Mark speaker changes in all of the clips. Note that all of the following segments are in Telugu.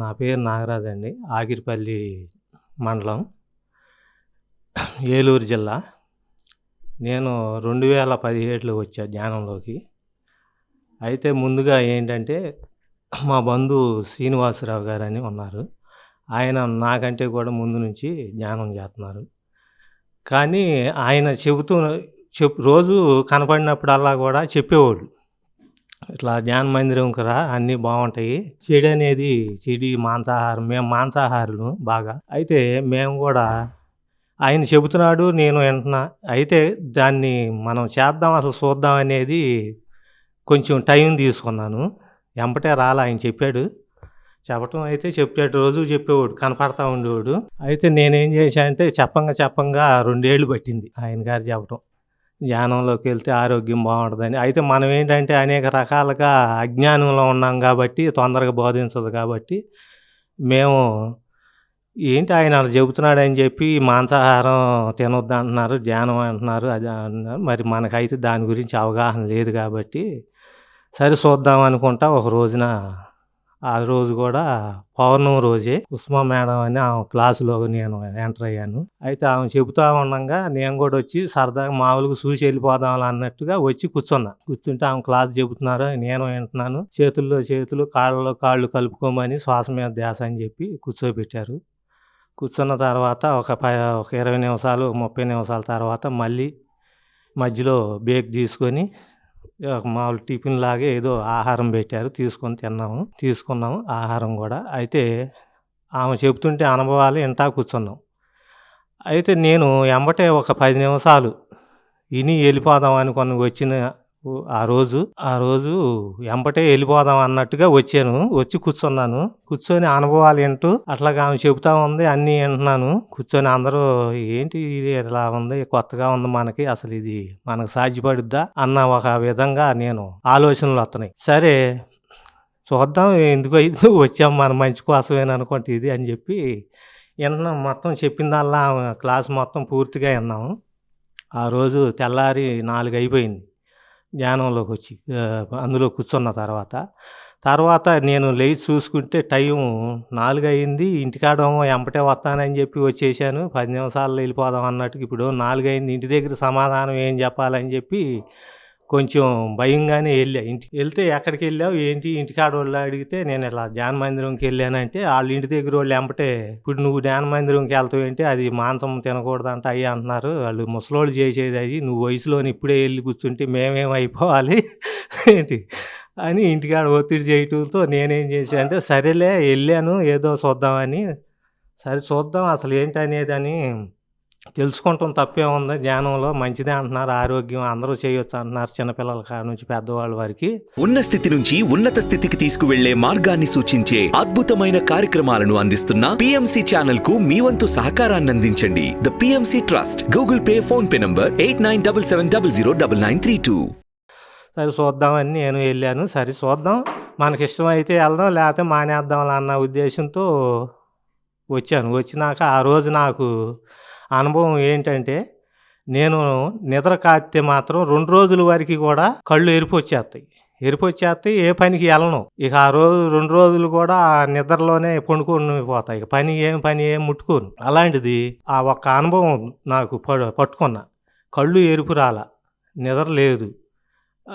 Speaker 1: నా పేరు నాగరాజ్ అండి. ఆగిరిపల్లి మండలం ఏలూరు జిల్లా. నేను రెండు వేల పదిహేడులో వచ్చా ధ్యానంలోకి అయితే ముందుగా ఏంటంటే మా బంధువు శ్రీనివాసరావు గారు అని ఉన్నారు. ఆయన నాకంటే కూడా ముందు నుంచి ధ్యానం చేస్తున్నారు. కానీ ఆయన చెబుతూ చెప్ రోజు కనపడినప్పుడల్లా కూడా చెప్పేవాళ్ళు. ఇట్లా జ్ఞాన మందిరంకి రా అన్నీ బాగుంటాయి. చెడు అనేది చెడి మాంసాహారం మేము మాంసాహారులు బాగా. అయితే మేము కూడా ఆయన చెబుతున్నాడు నేను వింటున్నా. అయితే దాన్ని మనం చేద్దాం అసలు చూద్దాం అనేది కొంచెం టైం తీసుకున్నాను. వెంపటే రాలే ఆయన చెప్పాడు. చెప్పటం అయితే చెప్పాడు రోజు చెప్పేవాడు కనపడతా ఉండేవాడు. అయితే నేనేం చేశానంటే చెప్పంగా చెప్పంగా రెండేళ్ళు పట్టింది ఆయన గారు చెప్పటం. ధ్యానంలోకి వెళ్తే ఆరోగ్యం బాగుంటుందని. అయితే మనం ఏంటంటే అనేక రకాలుగా అజ్ఞానంలో ఉన్నాం కాబట్టి తొందరగా బోధించదు కాబట్టి మేము ఏంటి ఆయన అలా చెబుతున్నాడని చెప్పి మాంసాహారం తినొద్దు అంటున్నారు ధ్యానం అంటున్నారు అది అంటున్నారు. మరి మనకైతే దాని గురించి అవగాహన లేదు కాబట్టి సరే చూద్దాం అనుకుంటా ఒక రోజున ఆ రోజు కూడా పౌర్ణమి రోజే ఉస్మా మేడం అని ఆమె క్లాసులో నేను ఎంటర్ అయ్యాను. అయితే ఆమె చెబుతా ఉండగా నేను కూడా వచ్చి సరదాగా మామూలుగా చూసి వెళ్ళిపోదాం అన్నట్టుగా వచ్చి కూర్చున్నా. కూర్చుంటే ఆమె క్లాస్ చెబుతున్నారు నేను వింటున్నాను. చేతుల్లో చేతులు కాళ్ళలో కాళ్ళు కలుపుకోమని శ్వాస మీద ధ్యాస అని చెప్పి కూర్చోబెట్టారు. కూర్చున్న తర్వాత ఒక ప ఒక ఇరవై నిమిషాలు ముప్పై నిమిషాల తర్వాత మళ్ళీ మధ్యలో బ్రేక్ తీసుకొని మామూలు టిఫిన్ లాగే ఏదో ఆహారం పెట్టారు తీసుకొని తిన్నాము. తీసుకున్నాము ఆహారం కూడా. అయితే ఆమె చెబుతుంటే అనుభవాలు ఇంటా కూర్చున్నాం. అయితే నేను ఎంబటే ఒక పది నిమిషాలు విని వెళ్ళిపోదాం అనుకొని వచ్చిన ఆ రోజు ఆ రోజు ఎంబటే వెళ్ళిపోదాం అన్నట్టుగా వచ్చాను. వచ్చి కూర్చున్నాను. కూర్చొని అనుభవాలు వింటూ అట్లాగా ఆమె చెబుతా ఉంది అన్నీ వింటున్నాను. కూర్చొని అందరూ ఏంటి ఇది? ఇలా ఉంది? కొత్తగా ఉంది మనకి. అసలు ఇది మనకు సాధ్యపడుద్దా? అన్న ఒక విధంగా నేను ఆలోచనలు వస్తున్నాయి. సరే చూద్దాం ఎందుకు అయితే వచ్చాం మన మంచి కోసమేనా అనుకుంటే ఇది అని చెప్పి విన్నాం మొత్తం చెప్పిందల్లా క్లాస్ మొత్తం పూర్తిగా విన్నాము. ఆ రోజు తెల్లారి నాలుగు అయిపోయింది. ధ్యానంలోకి వచ్చి అందులో కూర్చున్న తర్వాత తర్వాత నేను లేచి చూసుకుంటే టైం నాలుగు అయింది ఇంటికాడేమో ఎంపటే వస్తానని చెప్పి వచ్చేసాను. పది నిమిషాల్లో వెళ్ళిపోదాం అన్నట్టుగా ఇప్పుడు నాలుగు అయింది ఇంటి దగ్గర సమాధానం ఏం చెప్పాలని చెప్పి కొంచెం భయంగానే వెళ్ళా. ఇంటికి వెళ్తే ఎక్కడికి వెళ్ళావు? ఏంటి? ఇంటికాడ వాళ్ళు అడిగితే నేను ఇలా ధ్యాన మందిరంకి వెళ్ళానంటే వాళ్ళ ఇంటి దగ్గర వాళ్ళు ఎంపటే ఇప్పుడు నువ్వు ధ్యాన మందిరంకి వెళ్తావు ఏంటి అది మాంసం తినకూడదంట అయ్యి అంటున్నారు. వాళ్ళు ముసలోళ్ళు చేసేది అది. నువ్వు వయసులోని ఇప్పుడే వెళ్ళి కూర్చుంటే మేమేం అయిపోవాలి? ఏంటి? అని ఇంటికాడ ఒత్తిడి చేయటంతో నేనేం చేశాను అంటే సరేలే వెళ్ళాను ఏదో చూద్దామని. సరే చూద్దాం అసలు ఏంటి అనేది అని తెలుసుకుంటాం తప్పే ఉంది. జ్ఞానంలో మంచిదే అంటున్నారు ఆరోగ్యం అందరూ చేయొచ్చు అంటున్నారు చిన్నపిల్లల కాడ నుంచి పెద్దవాళ్ళ వరకు.
Speaker 2: ఉన్న స్థితి నుంచి ఉన్నత స్థితికి తీసుకువెళ్ళే మార్గాన్ని సూచించే అద్భుతమైన కార్యక్రమాలను అందిస్తున్న పిఎంసి ఛానల్కు మీ వంతు సహకారాన్ని అందించండి. The PMC Trust Google Pay PhonePe number eight nine double seven double zero double nine three two
Speaker 1: సరే చూద్దామని నేను వెళ్ళాను. సరే చూద్దాం. మనకి ఇష్టమైతే వెళ్దాం లేకపోతే మానేద్దాం అన్న ఉద్దేశంతో వచ్చాను. వచ్చినాక ఆ రోజు నాకు అనుభవం ఏంటంటే నేను నిద్ర కాస్తే మాత్రం రెండు రోజుల వరకు కూడా కళ్ళు ఎరిపొచ్చేస్తాయి వచ్చేస్తాయి. వచ్చేస్తాయి ఏ పనికి వెళ్ళను. ఇక ఆ రోజు రెండు రోజులు కూడా ఆ నిద్రలోనే పండుకొని పోతాయి ఇక పని ఏం పని ఏం ముట్టుకోను. అలాంటిది ఆ ఒక్క అనుభవం నాకు ప- పట్టుకున్నా. కళ్ళు ఎరుపు రాల. నిద్ర లేదు.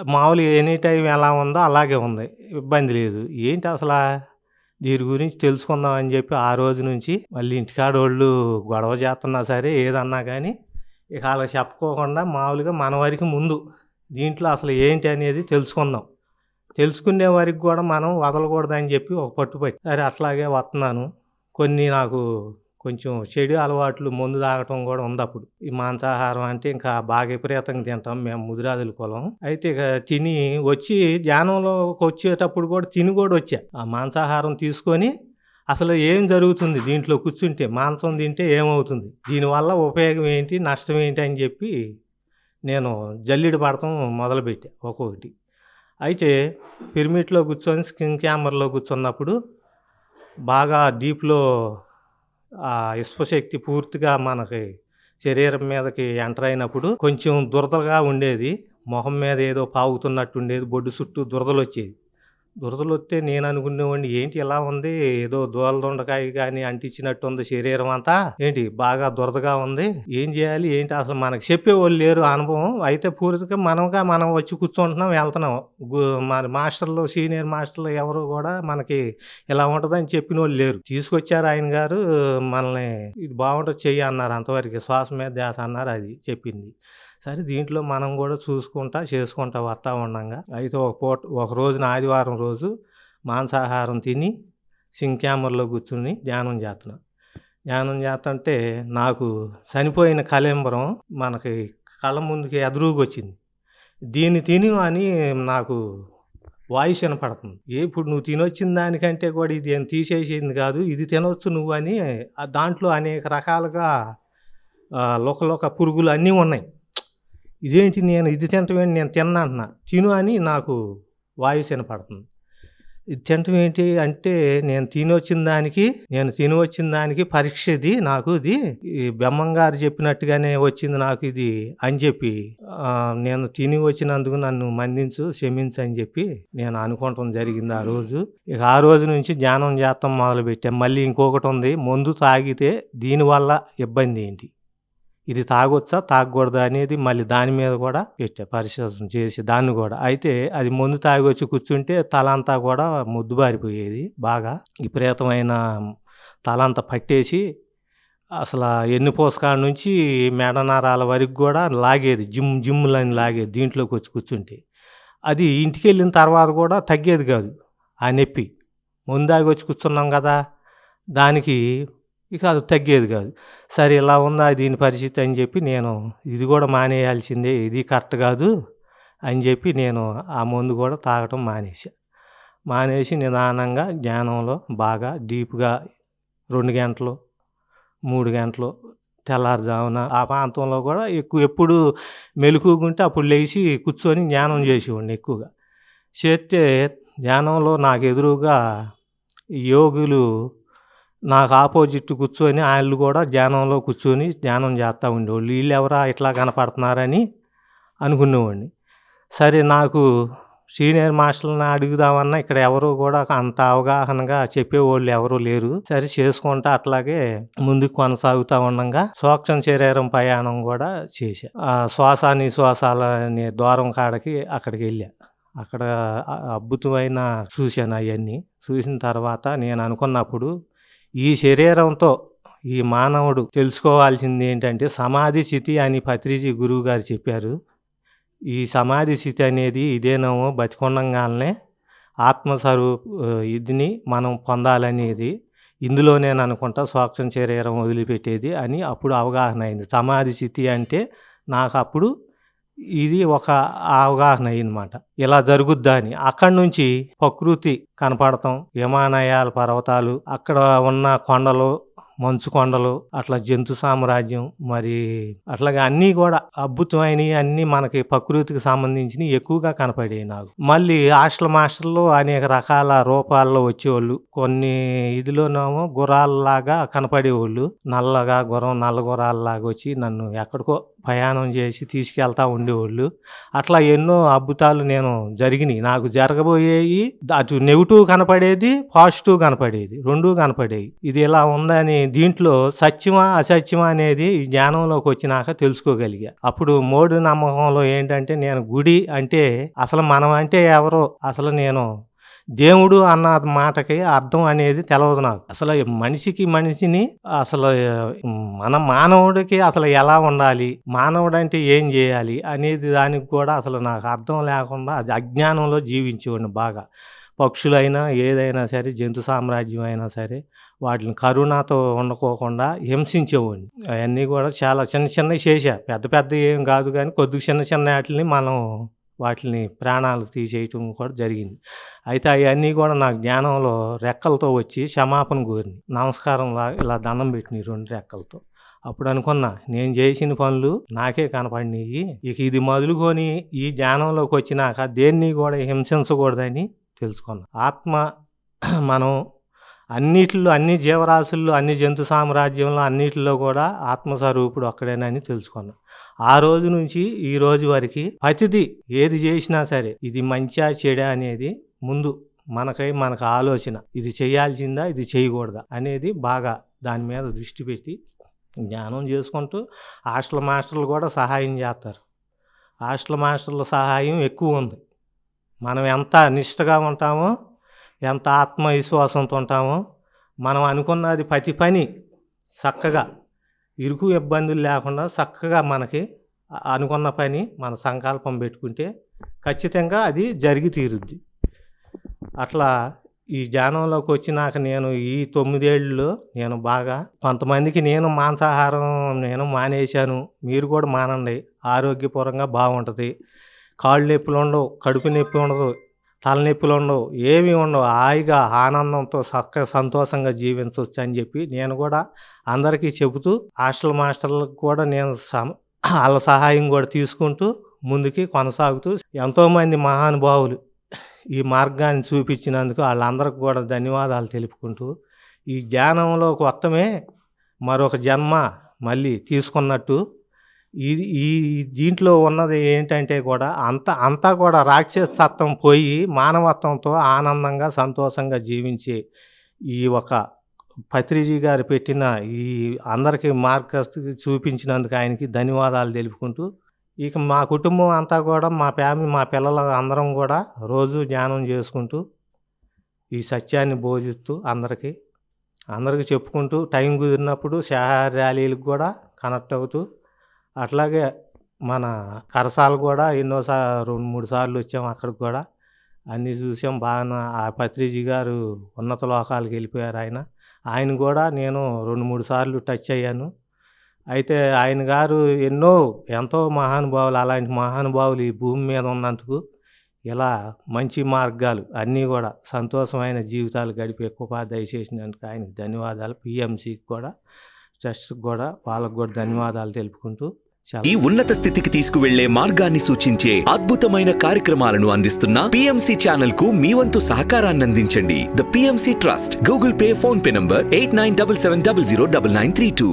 Speaker 1: మామూలుగా ఎనీ టైం ఎలా ఉందో అలాగే ఉంది. ఇబ్బంది లేదు. ఏంటి అసలు? దీని గురించి తెలుసుకుందాం అని చెప్పి ఆ రోజు నుంచి మళ్ళీ ఇంటికాడ వాళ్ళు గొడవ చేస్తున్నా సరే ఏదన్నా కానీ ఇక అలా చెప్పుకోకుండా మామూలుగా మన వరకు ముందు దీంట్లో అసలు ఏంటి అనేది తెలుసుకుందాం. తెలుసుకునే వరకు కూడా మనం వదలకూడదని చెప్పి ఒక పట్టుపట్టి సరే అట్లాగే వస్తున్నాను కొన్ని నాకు కొంచెం చెడు అలవాట్లు మందు తాగటం కూడా ఉంది అప్పుడు. ఈ మాంసాహారం అంటే ఇంకా బాగా విపరీతంగా తింటాం మేము ముదిరాజుల కులం. అయితే ఇక తిని వచ్చి ధ్యానంలోకి వచ్చేటప్పుడు కూడా తిని కూడా వచ్చా. ఆ మాంసాహారం తీసుకొని అసలు ఏం జరుగుతుంది? దీంట్లో కూర్చుంటే మాంసం తింటే ఏమవుతుంది? దీనివల్ల ఉపయోగం ఏంటి? నష్టం ఏంటి? అని చెప్పి నేను జల్లిడి పడటం మొదలుపెట్టా ఒక్కొక్కటి. అయితే పిరమిడ్లో కూర్చొని స్కిన్ క్యామర్లో కూర్చున్నప్పుడు బాగా డీప్లో ఆ విశ్వశక్తి పూర్తిగా మనకి శరీరం మీదకి ఎంటర్ అయినప్పుడు కొంచెం దురదగా ఉండేది. మొహం మీద ఏదో పాగుతున్నట్టు ఉండేది. బొడ్డు చుట్టూ దురదలు వచ్చేది దురదలు వస్తే నేను అనుకునేవాడిని ఏంటి ఇలా ఉంది? ఏదో దూల దొండకాయ కానీ అంటించినట్టు ఉంది శరీరం అంతా. ఏంటి బాగా దురదగా ఉంది? ఏం చేయాలి? ఏంటి అసలు మనకు చెప్పేవాళ్ళు లేరు అనుభవం. అయితే పూర్తిగా మనముగా మనం వచ్చి కూర్చుంటున్నాం వెళ్తున్నాం. మన మాస్టర్లు సీనియర్ మాస్టర్లు ఎవరు కూడా మనకి ఇలా ఉంటుందని చెప్పిన వాళ్ళు లేరు. తీసుకొచ్చారు ఆయన గారు మనల్ని ఇది బాగుంటుంది చెయ్యి అన్నారు అంతవరకు. శ్వాస మీద ధ్యాస అన్నారు అది చెప్పింది. సరే దీంట్లో మనం కూడా చూసుకుంటా చేసుకుంటా వస్తా ఉండంగా అయితే ఒక పూట ఒక రోజున ఆదివారం రోజు మాంసాహారం తిని సింక్యామర్లో కూర్చుని ధ్యానం చేస్తున్నాం ధ్యానం చేస్తుంటే నాకు చనిపోయిన కళంబరం మనకి కళ్ళ ముందుకి ఎదురుగా వచ్చింది దీన్ని తిని అని నాకు వాయిస్ వినపడుతుంది. ఏ ఇప్పుడు నువ్వు తినొచ్చిన దానికంటే కూడా ఇది ఏం తీసేసింది కాదు ఇది తినొచ్చు నువ్వు అని దాంట్లో అనేక రకాలుగా లోకలోక పురుగులు అన్నీ ఉన్నాయి. ఇదేంటి నేను ఇది తినటం ఏంటి నేను తిన్నా అంటున్నా. తిను అని నాకు వాయిస్ వినపడుతుంది. ఇది తినటం ఏంటి అంటే నేను తినొచ్చిన దానికి నేను తిని వచ్చిన దానికి పరీక్ష ఇది నాకు ఇది. ఈ బెమ్మం గారు చెప్పినట్టుగానే వచ్చింది నాకు ఇది అని చెప్పి నేను తిని వచ్చినందుకు నన్ను మందించు క్షమించు అని చెప్పి నేను అనుకోవటం జరిగింది ఆ రోజు. ఇక ఆ రోజు నుంచి ధ్యానం చేస్తాం మొదలు పెట్టాం మళ్ళీ ఇంకొకటి ఉంది. మందు తాగితే దీనివల్ల ఇబ్బంది ఏంటి? ఇది తాగొచ్చా? తాగకూడదా? అనేది మళ్ళీ దాని మీద కూడా పెట్టా పరిశోధన చేసి దాన్ని కూడా. అయితే అది ముందు తాగి వచ్చి కూర్చుంటే తల అంతా కూడా ముద్దుబారిపోయేది బాగా. విపరీతమైన తల అంతా పట్టేసి అసలు ఎన్ని పోసకాడ నుంచి మెడ వరకు కూడా లాగేది. జిమ్ జిమ్లని లాగేది దీంట్లోకి వచ్చి కూర్చుంటే. అది ఇంటికి వెళ్ళిన తర్వాత కూడా తగ్గేది కాదు ఆ నొప్పి. ముందాగి వచ్చి కూర్చున్నాం కదా? దానికి ఇక అది తగ్గేది కాదు. సరే ఇలా ఉందా దీని పరిస్థితి అని చెప్పి నేను ఇది కూడా మానేయాల్సిందే ఇది కరెక్ట్ కాదు అని చెప్పి నేను ఆ మందు కూడా తాగటం మానేసా మానేసి నిదానంగా జ్ఞానంలో బాగా డీప్గా రెండు గంటలు మూడు గంటలు తెల్లారుజామున ఆ ప్రాంతంలో కూడా ఎక్కువ ఎప్పుడు మెలకుగుంటే అప్పుడు లేచి కూర్చొని ధ్యానం చేసేవాడిని ఎక్కువగా. చేస్తే ధ్యానంలో నాకు ఎదురుగా యోగులు నాకు ఆపోజిట్ కూర్చొని వాళ్ళు కూడా ధ్యానంలో కూర్చొని ధ్యానం చేస్తూ ఉండేవాళ్ళు. వీళ్ళు ఎవరా ఇట్లా కనపడుతున్నారని అనుకునేవాడిని. సరే నాకు సీనియర్ మాస్టర్ని అడుగుదామన్నా ఇక్కడ ఎవరు కూడా అంత అవగాహనగా చెప్పేవాళ్ళు ఎవరు లేరు. సరే చేసుకుంటా అట్లాగే ముందుకు కొనసాగుతూ ఉండగా సూక్ష్మ శరీరం ప్రయాణం కూడా చేశా. ఆ శ్వాస నిశ్వాసాల అనే ద్వారం కాడకి అక్కడికి వెళ్ళా. అక్కడ అద్భుతమైన చూశాను అవన్నీ. చూసిన తర్వాత నేను అనుకున్నప్పుడు ఈ శరీరంతో ఈ మానవుడు తెలుసుకోవాల్సింది ఏంటంటే సమాధి స్థితి అని పత్రిజీ గురువు గారు చెప్పారు. ఈ సమాధి స్థితి అనేది ఇదేనేమో బతికొండంగానే ఆత్మస్వరూప ఇదిని మనం పొందాలనేది ఇందులోనే అనుకుంటా సూక్ష్మ శరీరం వదిలిపెట్టేది అని అప్పుడు అవగాహన అయింది. సమాధి స్థితి అంటే నాకు అప్పుడు ఇది ఒక అవగాహన అయిందన్నమాట ఇలా జరుగుద్దా అని. అక్కడి నుంచి ప్రకృతి కనపడతాం విమానయాల పర్వతాలు అక్కడ ఉన్న కొండలు మంచు కొండలు అట్లా జంతు సామ్రాజ్యం మరి అట్లాగే అన్నీ కూడా అద్భుతమైనవి అన్నీ మనకి ప్రకృతికి సంబంధించినవి ఎక్కువగా కనపడేవి నాకు. మళ్ళీ హాస్టల్ మాస్టర్లు అనేక రకాల రూపాల్లో వచ్చేవాళ్ళు. కొన్ని ఇదిలోనేమో గుర్రాలలాగా కనపడేవాళ్ళు. నల్లగా గుర్రం నల్ల గుర్రాలలాగా వచ్చి నన్ను ఎక్కడికో ప్రయాణం చేసి తీసుకెళ్తా ఉండేవాళ్ళు. అట్లా ఎన్నో అద్భుతాలు నేను జరిగినాయి. నాకు జరగబోయేవి అటు నెగిటివ్ కనపడేది పాజిటివ్ కనపడేది రెండూ కనపడేవి ఇది ఇలా ఉందని దీంట్లో సత్యమా అసత్యమా అనేది ఈ జ్ఞానంలోకి వచ్చినాక తెలుసుకోగలిగా. అప్పుడు మూడు నమ్మకంలో ఏంటంటే నేను గుడి అంటే అసలు మనం అంటే ఎవరో? అసలు నేను దేవుడు అన్న మాటకి అర్థం అనేది తెలవదు నాకు. అసలు మనిషికి మనిషిని అసలు మన మానవుడికి అసలు ఎలా ఉండాలి మానవుడు అంటే ఏం చేయాలి అనేది దానికి కూడా అసలు నాకు అర్థం లేకుండా అది అజ్ఞానంలో జీవించేవాడిని బాగా. పక్షులైనా ఏదైనా సరే జంతు సామ్రాజ్యం అయినా సరే వాటిని కరుణతో ఉండకోకుండా హింసించేవాడిని. అవన్నీ కూడా చాలా చిన్న చిన్నవి చేశా. పెద్ద పెద్ద ఏం కాదు కానీ కొద్దిగా చిన్న చిన్న వాటిని మనం వాటిని ప్రాణాలు తీసేయటం కూడా జరిగింది. అయితే అవన్నీ కూడా నాకు జ్ఞానంలో రెక్కలతో వచ్చి క్షమాపణ కోరింది. నమస్కారంలా ఇలా దండం పెట్టిన రెండు రెక్కలతో. అప్పుడు అనుకున్నా నేను చేసిన పనులు నాకే కనపడినాయి ఇక ఇది మొదలుకొని ఈ జ్ఞానంలోకి వచ్చినాక దేన్ని కూడా హింసించకూడదని తెలుసుకున్నా. ఆత్మ మనం అన్నిటిలో అన్ని జీవరాశుల్లో అన్ని జంతు సామ్రాజ్యంలో అన్నిటిలో కూడా ఆత్మస్వరూపుడు ఒక్కడేనని తెలుసుకున్నాం ఆ రోజు నుంచి ఈ రోజు వరకు అతిథి ఏది చేసినా సరే ఇది మంచా చెడా అనేది ముందు మనకై మనకు ఆలోచన. ఇది చేయాల్సిందా ఇది చేయకూడదా అనేది బాగా దాని మీద దృష్టి పెట్టి ధ్యానం చేసుకుంటూ హాస్టల్ మాస్టర్లు కూడా సహాయం చేస్తారు. హాస్టల్ మాస్టర్ల సహాయం ఎక్కువ ఉంది. మనం ఎంత నిష్టగా ఉంటామో ఎంత ఆత్మవిశ్వాసంతో ఉంటామో మనం అనుకున్నది ప్రతి పని చక్కగా ఇరుకు ఇబ్బందులు లేకుండా చక్కగా మనకి అనుకున్న పని మన సంకల్పం పెట్టుకుంటే ఖచ్చితంగా అది జరిగి తీరుద్ది. అట్లా ఈ ధ్యానంలోకి వచ్చినాక నేను ఈ తొమ్మిదేళ్ళు నేను బాగా కొంతమందికి నేను మాంసాహారం నేను మానేశాను మీరు కూడా మానండి ఆరోగ్యపరంగా బాగుంటుంది. కాళ్ళు నొప్పులు ఉండవు కడుపు నొప్పి ఉండదు తలనొప్పులు ఉండవు ఏమీ ఉండవు. హాయిగా ఆనందంతో చక్క సంతోషంగా జీవించవచ్చు అని చెప్పి నేను కూడా అందరికీ చెబుతూ హాస్టల్ మాస్టర్లకు కూడా నేను వాళ్ళ సహాయం కూడా తీసుకుంటూ ముందుకి కొనసాగుతూ ఎంతోమంది మహానుభావులు ఈ మార్గాన్ని చూపించినందుకు వాళ్ళందరికీ కూడా ధన్యవాదాలు తెలుపుకుంటూ ఈ జ్ఞానంలో కొత్తమే మరొక జన్మ మళ్ళీ తీసుకున్నట్టు ఇది ఈ దీంట్లో ఉన్నది ఏంటంటే కూడా అంత అంతా కూడా రాక్షసత్వం పోయి మానవత్వంతో ఆనందంగా సంతోషంగా జీవించే ఈ ఒక పత్రిజీ గారు పెట్టిన ఈ అందరికీ మార్గస్థితి చూపించినందుకు ఆయనకి ధన్యవాదాలు తెలుపుకుంటూ ఇక మా కుటుంబం అంతా కూడా మా ఫ్యామిలీ మా పిల్లలు అందరం కూడా రోజు ధ్యానం చేసుకుంటూ ఈ సత్యాన్ని బోధిస్తూ అందరికీ అందరికీ చెప్పుకుంటూ టైం కుదిరినప్పుడు శాఖాహార ర్యాలీలకు కూడా కనెక్ట్ అవుతూ అట్లాగే మన కరసాలు కూడా ఎన్నోసా రెండు మూడు సార్లు వచ్చాం అక్కడికి కూడా. అన్నీ చూసాం బాగా ఆ పత్రిజీ గారు ఉన్నత లోకాలకు వెళ్ళిపోయారు ఆయన. ఆయన కూడా నేను రెండు మూడు సార్లు టచ్ అయ్యాను. అయితే ఆయన గారు ఎన్నో ఎంతో మహానుభావులు అలాంటి మహానుభావులు ఈ భూమి మీద ఉన్నందుకు ఇలా మంచి మార్గాలు అన్నీ కూడా సంతోషమైన జీవితాలు గడిపే కృపా దయచేసినందుకు ఆయనకు ధన్యవాదాలు. పిఎంసికి కూడా ట్రస్ట్కి కూడా వాళ్ళకు కూడా ధన్యవాదాలు తెలుపుకుంటూ
Speaker 2: ఈ ఉన్నత స్థితికి తీసుకువెళ్ళే మార్గాన్ని సూచించే అద్భుతమైన కార్యక్రమాలను అందిస్తున్న పిఎంసి ఛానల్కు మీ వంతు సహకారాన్ని అందించండి the PMC Trust Google Pay PhonePe number eight nine double seven double zero double nine three two